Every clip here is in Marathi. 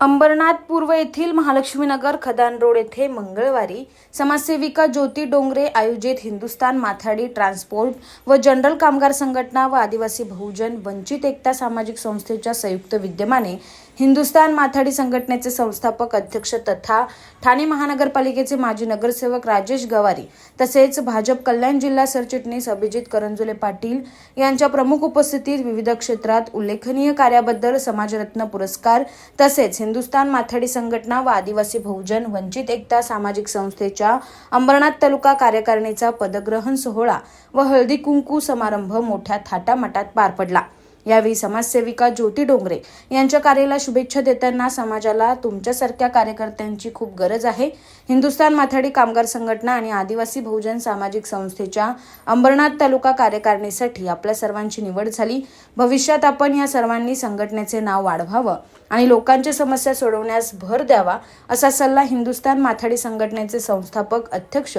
अंबरनाथ पूर्व येथील महालक्ष्मीनगर खदान रोड येथे मंगळवारी समाजसेविका ज्योती डोंगरे आयोजित हिंदुस्तान माथाडी ट्रान्सपोर्ट व जनरल कामगार संघटना व आदिवासी बहुजन वंचित एकता सामाजिक संस्थेच्या संयुक्त विद्यमाने हिंदुस्तान माथाडी संघटनेचे संस्थापक अध्यक्ष तथा ठाणे महानगरपालिकेचे माजी नगरसेवक राजेश गवारी तसेच भाजप कल्याण जिल्हा सरचिटणीस अभिजित करंजुले पाटील यांच्या प्रमुख उपस्थितीत विविध क्षेत्रात उल्लेखनीय कार्याबद्दल समाजरत्न पुरस्कार तसेच हिंदुस्तान माथाडी संघटना व आदिवासी बहुजन वंचित एकता सामाजिक संस्थेच्या अंबरनाथ तालुका कार्यकारिणीचा पदग्रहण सोहळा व हळदी कुंकू समारंभ मोठ्या थाटामाटात पार पडला. यावेळी समाजसेविका ज्योती डोंगरे यांच्या कार्याला शुभेच्छा देताना समाजाला तुमच्यासारख्या कार्यकर्त्यांची खूप गरज आहे. हिंदुस्थान माथाडी कामगार संघटना आणि आदिवासी बहुजन सामाजिक संस्थेच्या अंबरनाथ तालुका कार्यकारिणीसाठी आपल्या सर्वांची निवड झाली. भविष्यात आपण या सर्वांनी संघटनेचे नाव वाढवावं आणि लोकांच्या समस्या सोडवण्यास भर द्यावा असा सल्ला हिंदुस्तान माथाडी संघटनेचे संस्थापक अध्यक्ष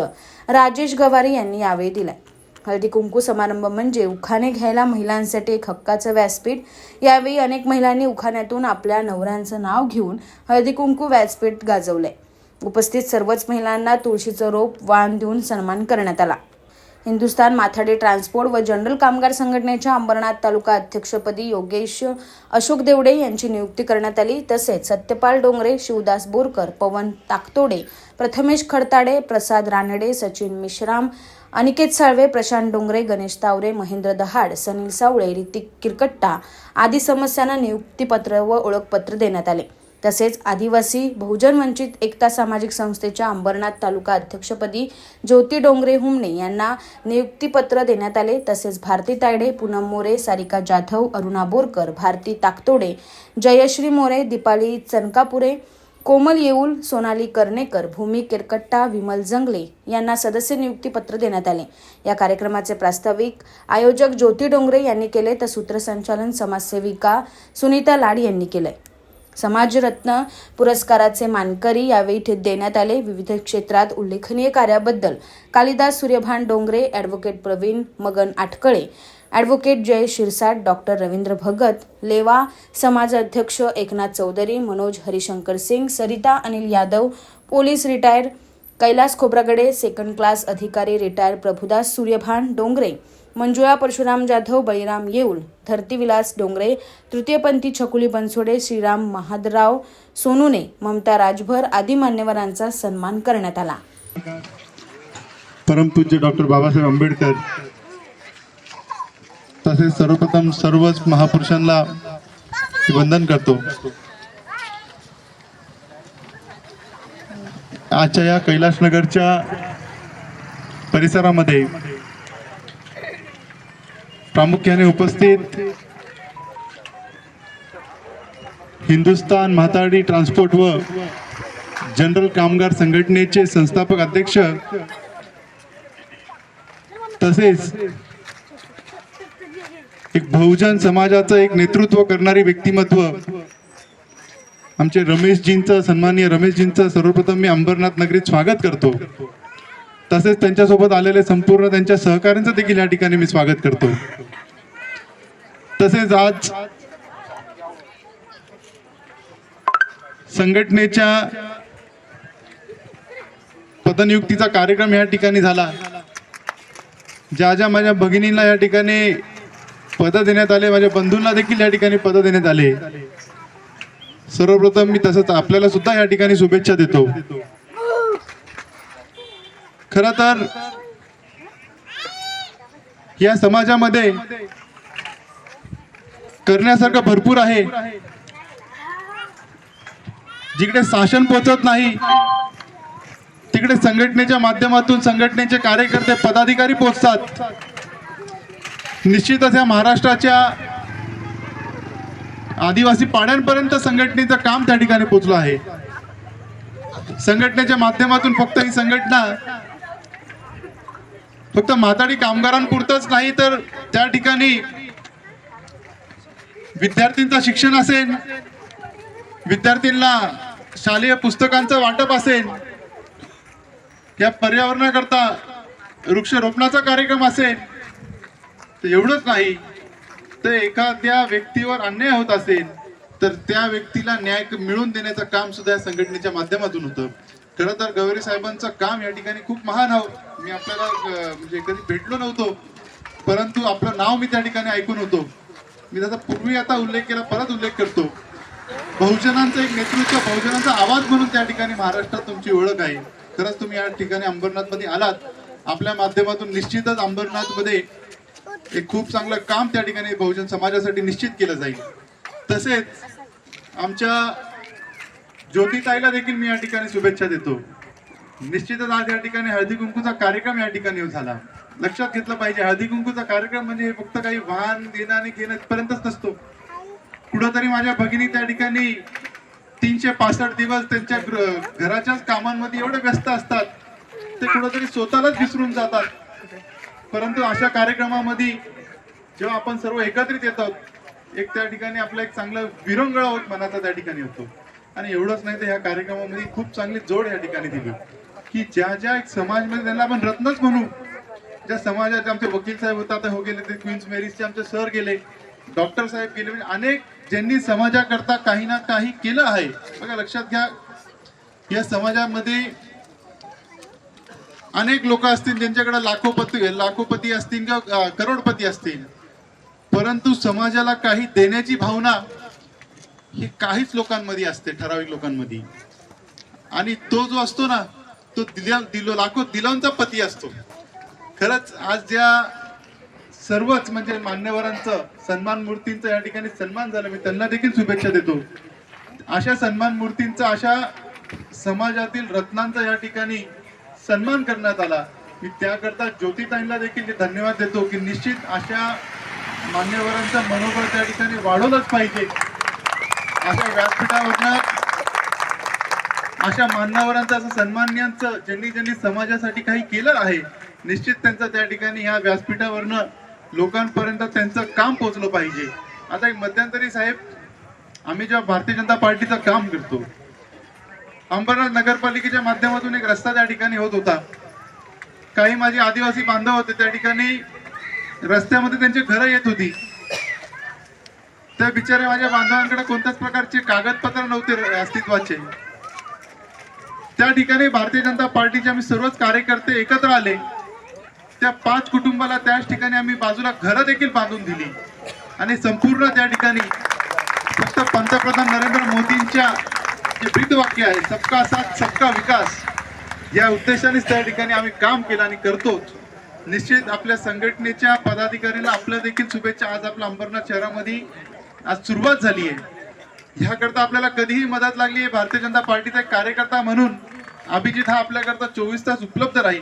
राजेश गवारी यांनी यावेळी दिलाय. हळदी कुंकू समारंभ म्हणजे उखाणे घ्यायला महिलांसाठी एक हक्काचं व्यासपीठ. यावेळी अनेक महिलांनी उखाण्यातून आपल्या नवऱ्यांचं नाव घेऊन हळदी कुंकू व्यासपीठ गाजवलंय. उपस्थित सर्वच महिलांना तुळशीचं रोप वाण देऊन सन्मान करण्यात आला. हिंदुस्तान माथाडी ट्रान्सपोर्ट व जनरल कामगार संघटनेच्या अंबरनाथ तालुका अध्यक्षपदी योगेश अशोक देवडे यांची नियुक्ती करण्यात आली. तसेच सत्यपाल डोंगरे शिवदास बोरकर पवन ताकतोडे प्रथमेश खडताडे प्रसाद रानडे सचिन मिश्राम अनिकेत साळवे प्रशांत डोंगरे गणेश तावरे महेंद्र दहाड सनील सावळे ऋतिक किरकट्टा आदी समस्यांना नियुक्तीपत्र व ओळखपत्र देण्यात आले. तसेच आदिवासी बहुजन वंचित एकता सामाजिक संस्थेच्या अंबरनाथ तालुका अध्यक्षपदी ज्योती डोंगरे हुमणे यांना नियुक्तीपत्र देण्यात आले. तसेच भारती तायडे पूनम मोरे सारिका जाधव अरुणा बोरकर भारती ताकतोडे जयश्री मोरे दीपाली चनकापुरे कोमल येऊल सोनाली कर्णेकर भूमी केरकट्टा विमल जंगले यांना सदस्य नियुक्तीपत्र देण्यात आले. या कार्यक्रमाचे प्रास्ताविक आयोजक ज्योती डोंगरे यांनी केले. तर सूत्रसंचालन समाजसेविका सुनीता लाड यांनी केलंय. समाजरत्न पुरस्काराचे मानकरी यावेळी देण्यात आले. विविध क्षेत्रात उल्लेखनीय कार्याबद्दल Kalidas Suryabhan Dongre advocate Pravin Magan Atkale advocate Jay Shirsat doctor Ravindra Bhagat Leva Samaj अध्यक्ष Eknath Chaudhari Manoj Harishankar Singh Sarita Anil Yadav police retire Kailas Khobragade second class अधिकारी रिटायर प्रभुदास सूर्यभान डोंगरे मंजुळा परशुराम जाधव बळीराम येऊल धरतीविलास डोंगरे तृतीयपंथी छकुली बनसोडे श्रीराम महादराव सोनूने ममता राजभर आदी मान्यवरांचा सन्मान करण्यात आला. परमपूज्य डॉक्टर बाबासाहेब आंबेडकर तसेच सर्वप्रथम सर्वच महापुरुषांना वंदन करतो. आजच्या या कैलासनगरच्या परिसरामध्ये प्रामुख्याने उपस्थित हिंदुस्तान म्हाताडी ट्रान्सपोर्ट व जनरल कामगार संघटनेचे संस्थापक अध्यक्ष तसेच एक बहुजन समाजाचं एक नेतृत्व करणारी व्यक्तिमत्व आमचे रमेशजींचं सन्माननीय रमेशजींचं सर्वप्रथम मी अंबरनाथ नगरीत स्वागत करतो. तसेच त्यांच्यासोबत आलेले संपूर्ण त्यांच्या सहकाऱ्यांचं देखील या ठिकाणी मी स्वागत करतो. तसेच आज संघटनेच्या पदनियुक्तीचा कार्यक्रम या ठिकाणी झाला. ज्या ज्या माझ्या भगिनींना या ठिकाणी पद देण्यात आले माझ्या बंधूंना देखील या ठिकाणी पद देण्यात आले. सर्वप्रथम मी तसंच आपल्याला सुद्धा या ठिकाणी शुभेच्छा देतो. खर तर या समाजामध्ये करण्यासारखं भरपूर आहे. जिकडे शासन पोचत नाही तिकडे संघटनेच्या माध्यमातून संघटनेचे कार्यकर्ते पदाधिकारी पोचतात निश्चितच या महाराष्ट्राच्या आदिवासी पाड्यांपर्यंत संघटनेचं काम त्या ठिकाणी पोचलं आहे. संघटनेच्या माध्यमातून फक्त ही संघटना फक्त म्हातारी कामगारांपुरतच नाही तर त्या ठिकाणी विद्यार्थींचं शिक्षण असेल विद्यार्थींना शालेय पुस्तकांचं वाटप असेल या पर्यावरणाकरता वृक्षरोपणाचा कार्यक्रम असेल तर एवढंच नाही. तर एखाद्या व्यक्तीवर अन्याय होत असेल तर त्या व्यक्तीला न्याय मिळवून देण्याचं काम सुद्धा या संघटनेच्या माध्यमातून होतं. खरं तर गौरी साहेबांचं काम या ठिकाणी खूप महान आहोत मी आपल्याला म्हणजे कधी भेटलो नव्हतो परंतु आपलं नाव मी त्या ठिकाणी ऐकून होतो. मी त्याचा पूर्वी आता उल्लेख केला परत उल्लेख करतो. बहुजनांचं एक नेतृत्व बहुजनांचा आवाज म्हणून त्या ठिकाणी महाराष्ट्रात तुमची ओळख आहे. खरंच तुम्ही या ठिकाणी अंबरनाथमध्ये आलात. आपल्या माध्यमातून निश्चितच अंबरनाथमध्ये एक खूप चांगलं काम त्या ठिकाणी बहुजन समाजासाठी निश्चित केलं जाईल. तसेच आमच्या ज्योतिताईला देखील मी या ठिकाणी शुभेच्छा देतो. निश्चितच आज या ठिकाणी हळदी कुंकूचा कार्यक्रम या ठिकाणी झाला. लक्षात घेतलं पाहिजे हळदी कुंकूचा कार्यक्रम म्हणजे हे फक्त काही वाहन देणं आणि घेणं पर्यंतच नसतो. कुठंतरी माझ्या भगिनी त्या ठिकाणी तीनशे पासष्ट दिवस त्यांच्या घराच्याच कामांमध्ये एवढे व्यस्त असतात. ते कुठंतरी स्वतःलाच विसरून जातात. परंतु अशा कार्यक्रमामध्ये जेव्हा आपण सर्व एकत्रित येतो एक त्या ठिकाणी आपला एक चांगला विरंगळा होत मनाचा त्या ठिकाणी होतो. आणि एवढंच नाही तर ह्या कार्यक्रमामध्ये खूप चांगली जोड या ठिकाणी दिली. की ज्या ज्या एक समाजमध्ये त्यांना आपण रत्नच म्हणू ज्या समाजाचे आमचे वकील साहेब होता आता हो गेले ते क्वीन्स मेरीजचे आमचे सर गेले डॉक्टर साहेब गेले म्हणजे अनेक ज्यांनी समाजाकरता काही ना काही केलं आहे. बघा लक्षात घ्या या समाजामध्ये अनेक लोक असतील ज्यांच्याकडे लाखोपती लाखोपती असतील किंवा करोडपती असतील. परंतु समाजाला काही देण्याची भावना ही काहीच लोकांमध्ये असते ठराविक लोकांमध्ये. आणि तो जो असतो ना तो दिल्या दिलो लाखो दिलांचा पती असतो. खरंच आज ज्या सर्वच म्हणजे मान्यवरांचं सन्मान मूर्तींचं या ठिकाणी सन्मान झालं मी त्यांना देखील शुभेच्छा देतो. अशा सन्मान मूर्तींचा अशा समाजातील रत्नांचा या ठिकाणी सन्मान करण्यात आला. मी त्याकरता ज्योतिताईंना देखील धन्यवाद देतो की निश्चित अशा मान्यवरांचं मनोबळ त्या ठिकाणी वाढवलंच पाहिजे. अशा व्यासपीठावरनं अशा मान्यवरांचा असं सन्मान्यांचं ज्यांनी ज्यांनी समाजासाठी काही केलं आहे निश्चित त्यांचं त्या ठिकाणी ह्या व्यासपीठावरनं लोकांपर्यंत त्यांचं काम पोहोचलं पाहिजे. आता एक मध्यंतरी साहेब आम्ही जेव्हा भारतीय जनता पार्टीचं काम करतो अंबरनाथ नगरपालिकेच्या माध्यमातून एक रस्ता त्या ठिकाणी होत होता. काही माझे आदिवासी बांधव होते त्या ठिकाणी रस्त्यामध्ये त्यांची घरं येत होती. त्या बिचारे माझ्या बांधवांकडे कोणत्याच प्रकारचे कागदपत्र नव्हते अस्तित्वाचे. त्या ठिकाणी भारतीय जनता पार्टीचे आम्ही सर्वच कार्यकर्ते एकत्र आले. त्या पाच कुटुंबाला त्याच ठिकाणी आम्ही बाजूला घरं देखील बांधून दिली. आणि संपूर्ण त्या ठिकाणी फक्त पंतप्रधान नरेंद्र मोदींच्या जे ब्रीदवाक्य आहे सबका साथ सबका विकास या उद्देशानेच त्या ठिकाणी आम्ही काम केलं आणि करतोच. निश्चित आपल्या संघटनेच्या पदाधिकाऱ्यांना आपल्या देखील शुभेच्छा. आज आपल्या अंबरनाथ शहरामध्ये आज सुरुवात झाली आहे. ह्याकरता आपल्याला कधीही मदत लागली आहे. भारतीय जनता पार्टीचा एक कार्यकर्ता म्हणून अभिजित हा आपल्याकरता चोवीस तास उपलब्ध राहील.